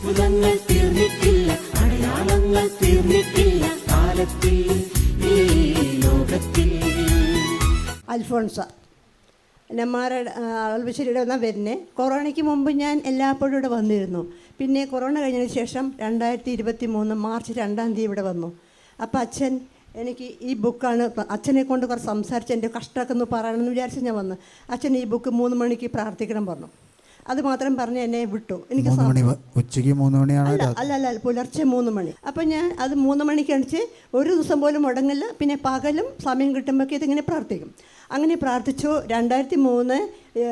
അത്ഭുതങ്ങൾ തീർന്നിട്ടില്ല അടയാളങ്ങൾ തീർന്നിട്ടില്ല കാലത്തിൽ ലോകത്തിൽ. അൽഫോൺസ. നെമ്മാറയുടെ അളവശ്ശേരിയുടെ ഒന്നാം വരുന്നേ. കൊറോണയ്ക്ക് മുമ്പ് ഞാൻ എല്ലാപ്പോഴും ഇവിടെ വന്നിരുന്നു. പിന്നെ കൊറോണ കഴിഞ്ഞതിന് ശേഷം രണ്ടായിരത്തി ഇരുപത്തി മൂന്ന് മാർച്ച് രണ്ടാം തീയതി ഇവിടെ വന്നു. അപ്പോൾ അച്ഛൻ എനിക്ക് ഈ ബുക്കാണ് അച്ഛനെ കൊണ്ട് കുറച്ച് സംസാരിച്ച് എന്റെ കഷ്ടമൊക്കെ ഒന്ന് പറയണമെന്ന് വിചാരിച്ച് ഞാൻ വന്നു. അച്ഛൻ ഈ ബുക്ക് മൂന്ന് മണിക്ക് പ്രാർത്ഥിക്കണം പറഞ്ഞു. അത് മാത്രം പറഞ്ഞ് എന്നെ വിട്ടു. എനിക്ക് മണി ഉച്ചയ്ക്ക് മൂന്ന് മണിയാണ് അല്ല അല്ല അല്ല പുലർച്ചെ മൂന്ന് മണി. അപ്പം ഞാൻ അത് മൂന്ന് മണിക്ക് അടിച്ച് ഒരു ദിവസം പോലും മുടങ്ങില്ല. പിന്നെ പകലും സമയം കിട്ടുമ്പോഴൊക്കെ ഇതിങ്ങനെ പ്രാർത്ഥിക്കും. അങ്ങനെ പ്രാർത്ഥിച്ചു. രണ്ടായിരത്തി മൂന്ന്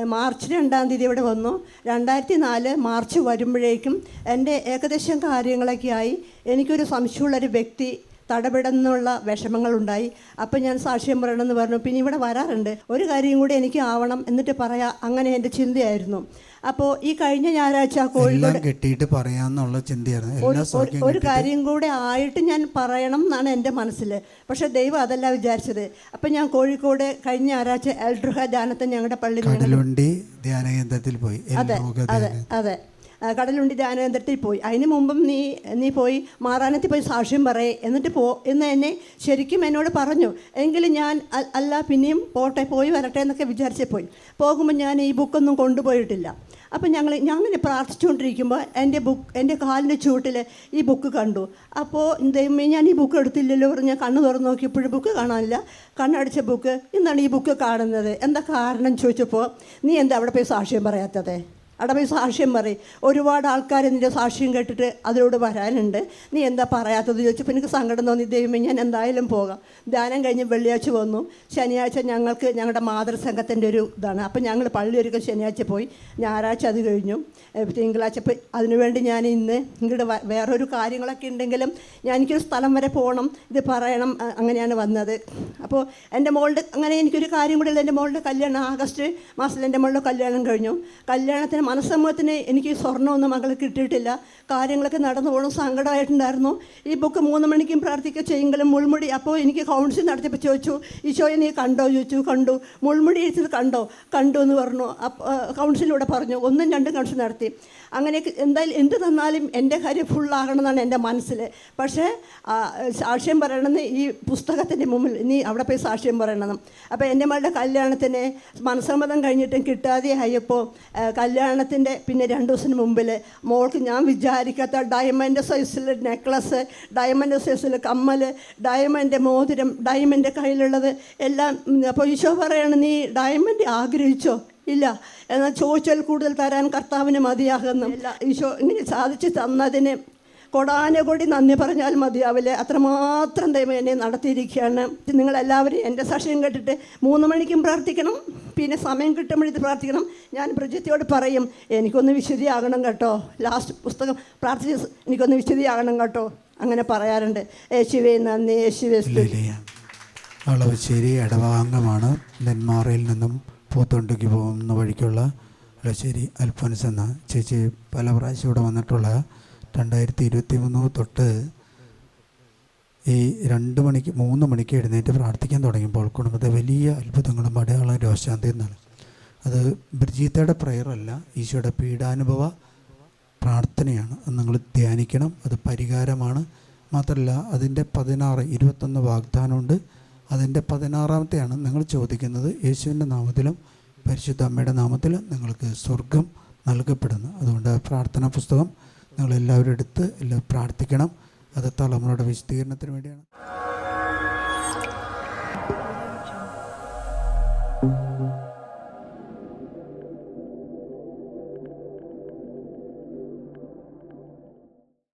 മാർച്ച് രണ്ടാം തീയതി ഇവിടെ വന്നു. രണ്ടായിരത്തി നാല് മാർച്ച് വരുമ്പോഴേക്കും എന്റെ ഏകദേശം കാര്യങ്ങളൊക്കെ ആയി. എനിക്കൊരു സംശയമുള്ളൊരു വ്യക്തി തടപെടുന്നുള്ള വിഷമങ്ങളുണ്ടായി. അപ്പം ഞാൻ സാക്ഷ്യം പറയണമെന്ന് പറഞ്ഞു. പിന്നെ ഇവിടെ വരാറുണ്ട്. ഒരു കാര്യം കൂടി എനിക്ക് ആവണം എന്നിട്ട് പറയാം അങ്ങനെ എന്റെ ചിന്തയായിരുന്നു. അപ്പോൾ ഈ കഴിഞ്ഞ ഞായറാഴ്ച കോഴിക്കോട് കെട്ടിയിട്ട് പറയാന്നുള്ള ചിന്തയായിരുന്നു. ഒരു- കാര്യം കൂടെ ആയിട്ട് ഞാൻ പറയണം എന്നാണ് എന്റെ മനസ്സിൽ പക്ഷേ ദൈവം അതല്ല വിചാരിച്ചത്. അപ്പം ഞാൻ കോഴിക്കോട് കഴിഞ്ഞ ഞായറാഴ്ച എൽഡ്രുഹ ധ്യാനത്തിന് ഞങ്ങളുടെ പള്ളി ഞങ്ങൾ കടലുണ്ടി ധ്യാന പോയി. അതെ അതെ അതെ. കടലുണ്ടി ധ്യാനകേന്ദ്രത്തിൽ പോയി. അതിന് മുമ്പും നീ നീ പോയി മാറാനത്തിൽ പോയി സാക്ഷ്യം പറയേ എന്നിട്ട് പോ എന്ന് എന്നെ ശരിക്കും എന്നോട് പറഞ്ഞു. എങ്കിലും ഞാൻ അല്ല പിന്നെയും പോട്ടെ പോയി വരട്ടെ എന്നൊക്കെ വിചാരിച്ചേ പോയി. പോകുമ്പോൾ ഞാൻ ഈ ബുക്കൊന്നും കൊണ്ടുപോയിട്ടില്ല. അപ്പം ഞങ്ങൾ ഞാൻ അങ്ങനെ പ്രാർത്ഥിച്ചുകൊണ്ടിരിക്കുമ്പോൾ എന്റെ ബുക്ക് എന്റെ കാലിന്റെ ചൂട്ടിൽ ഈ ബുക്ക് കണ്ടു. അപ്പോൾ ദൈവമേ ഞാൻ ഈ ബുക്ക് എടുത്തില്ലല്ലോ പറഞ്ഞ് കണ്ണ് തുറന്ന് നോക്കിയപ്പോഴും ബുക്ക് കാണാനില്ല. കണ്ണടച്ച ബുക്ക്. എന്താണ് ഈ ബുക്ക് കാണുന്നത്. എന്താ കാരണം ചോദിച്ചപ്പോൾ നീ എന്താ അവിടെ പോയി സാക്ഷ്യം പറയാത്തത്? പോയി സാക്ഷ്യം പറയും. ഒരുപാട് ആൾക്കാർ നിന്റെ സാക്ഷ്യം കേട്ടിട്ട് അതിനോട് വരാനുണ്ട്. നീ എന്താ പറയാത്തത്? ചോദിച്ചപ്പോൾ എനിക്ക് സങ്കടം തോന്നി. ദൈവമേ ഞാൻ എന്തായാലും പോകാം. ധ്യാനം കഴിഞ്ഞ് വെള്ളിയാഴ്ച വന്നു. ശനിയാഴ്ച ഞങ്ങൾക്ക് ഞങ്ങളുടെ മാതൃസംഘത്തിന്റെ ഒരു ഇതാണ്. അപ്പം ഞങ്ങൾ പള്ളി ഒരുക്കം ശനിയാഴ്ച പോയി. ഞായറാഴ്ച അത് കഴിഞ്ഞു. തിങ്കളാഴ്ച പോയി. അതിനുവേണ്ടി ഞാൻ ഇന്ന് ഇങ്ങോട്ട് വേറൊരു കാര്യങ്ങളൊക്കെ ഉണ്ടെങ്കിലും ഞാൻ എനിക്കൊരു സ്ഥലം വരെ പോകണം ഇത് പറയണം. അങ്ങനെയാണ് വന്നത്. അപ്പോൾ എന്റെ മോളുടെ അങ്ങനെ എനിക്കൊരു കാര്യം കൂടി എന്റെ മോളുടെ കല്യാണം ആഗസ്റ്റ് മാസത്തിൽ എന്റെ മോളുടെ കല്യാണം കഴിഞ്ഞു. കല്യാണത്തിന് മനസ്സമ്മതത്തിന് എനിക്ക് സ്വർണമൊന്നും മകൾ കിട്ടിയിട്ടില്ല. കാര്യങ്ങളൊക്കെ നടന്നു പോകണം സങ്കടമായിട്ടുണ്ടായിരുന്നു. ഈ ബുക്ക് മൂന്ന് മണിക്കും പ്രാർത്ഥിക്കുക ചെയ്യെങ്കിലും മുൾമുടി അപ്പോൾ എനിക്ക് കൗൺസിൽ നടത്തിപ്പോൾ ചോദിച്ചു ഈശോയെ നീ കണ്ടോ? ചോദിച്ചു കണ്ടു. മുൾമുടി എഴുത്തത് കണ്ടോ? കണ്ടു എന്ന് പറഞ്ഞു. കൗൺസിലൂടെ പറഞ്ഞു. ഒന്നും രണ്ടും കൗൺസിൽ നടത്തി. അങ്ങനെ എന്തായാലും എന്ത് തന്നാലും എന്റെ കാര്യം ഫുള്ളാകണം എന്നാണ് എന്റെ മനസ്സിൽ. പക്ഷേ സാക്ഷ്യം പറയണമെന്ന് ഈ പുസ്തകത്തിന്റെ മുമ്പിൽ നീ അവിടെ പോയി സാക്ഷ്യം പറയണം. അപ്പോൾ എന്റെ മകളുടെ കല്യാണത്തിന് മനസ്സമ്മതം കഴിഞ്ഞിട്ടും കിട്ടാതെ ആയപ്പോൾ ആ, കല്യാണത്തിന്റെ പിന്നെ രണ്ട് ദിവസത്തിന് മുമ്പിൽ മോൾക്ക് ഞാൻ വിചാരിക്കാത്ത ഡയമണ്ട് സൈസിൽ നെക്ലസ് ഡയമണ്ട് സൈസിൽ കമ്മൽ ഡയമണ്ട് മോതിരം ഡയമണ്ട് കയ്യിലുള്ളത് എല്ലാം. അപ്പോൾ ഈശോ പറയാണ് നീ ഡയമണ്ട് ആഗ്രഹിച്ചോ? ഇല്ല. എന്നാൽ ചോദിച്ചാൽ കൂടുതൽ തരാൻ കർത്താവിന് മതിയാകുന്നു. ഇല്ല. ഈശോ ഇങ്ങനെ സാധിച്ചു തന്നതിന് കൊടാനകൊടി നന്ദി പറഞ്ഞാൽ മതിയാവില്ല? അത്രമാത്രം ദൈവം എന്നെ നടത്തിയിരിക്കുകയാണ്. നിങ്ങളെല്ലാവരും എന്റെ സാക്ഷ്യം കേട്ടിട്ട് മൂന്ന് മണിക്കും പ്രാർത്ഥിക്കണം. പിന്നെ സമയം കിട്ടുമ്പോഴേ പ്രാർത്ഥിക്കണം. ഞാൻ പ്രജിത്തിയോട് പറയും എനിക്കൊന്ന് വിശുദ്ധിയാകണം കേട്ടോ. ലാസ്റ്റ് പുസ്തകം പ്രാർത്ഥിച്ച് എനിക്കൊന്ന് വിശുദ്ധിയാകണം കേട്ടോ. അങ്ങനെ പറയാറുണ്ട്. യേശുവേ നന്ദി. യേശുവേ അളവശ്ശേരി ഇടവാംഗമാണ്. നെന്മാറയിൽ നിന്നും പൂത്തൊണ്ടിക്ക് പോകുന്ന വഴിക്കുള്ള അളശ്ശേരി അൽഫോൻസ് എന്ന ചേച്ചി പല പ്രാവശ്യം ഇവിടെ വന്നിട്ടുള്ള രണ്ടായിരത്തി ഇരുപത്തി മൂന്ന് തൊട്ട് ഈ രണ്ട് മണിക്ക് മൂന്ന് മണിക്ക് എഴുന്നേറ്റ് പ്രാർത്ഥിക്കാൻ തുടങ്ങിയപ്പോൾ കുടുംബത്തെ വലിയ അത്ഭുതങ്ങളും അടയാളം രോശാന്തി എന്നാണ് അത് ബ്രിജീത്തയുടെ അല്ല ഈശോയുടെ പീഡാനുഭവ പ്രാർത്ഥനയാണ്. അത് നിങ്ങൾ ധ്യാനിക്കണം അത് പരിഹാരമാണ്. മാത്രമല്ല അതിന്റെ പതിനാറ് ഇരുപത്തൊന്ന് വാഗ്ദാനമുണ്ട്. അതിന്റെ പതിനാറാമത്തെയാണ് നിങ്ങൾ ചോദിക്കുന്നത്. യേശുവിന്റെ നാമത്തിലും പരിശുദ്ധ അമ്മയുടെ നാമത്തിലും നിങ്ങൾക്ക് സ്വർഗം നൽകപ്പെടുന്നു. അതുകൊണ്ട് പ്രാർത്ഥനാ പുസ്തകം നിങ്ങളെല്ലാവരും എടുത്ത് എല്ലാം പ്രാർത്ഥിക്കണം. അത് തലമുറയുടെ വിശദീകരണത്തിന് വേണ്ടിയാണ്.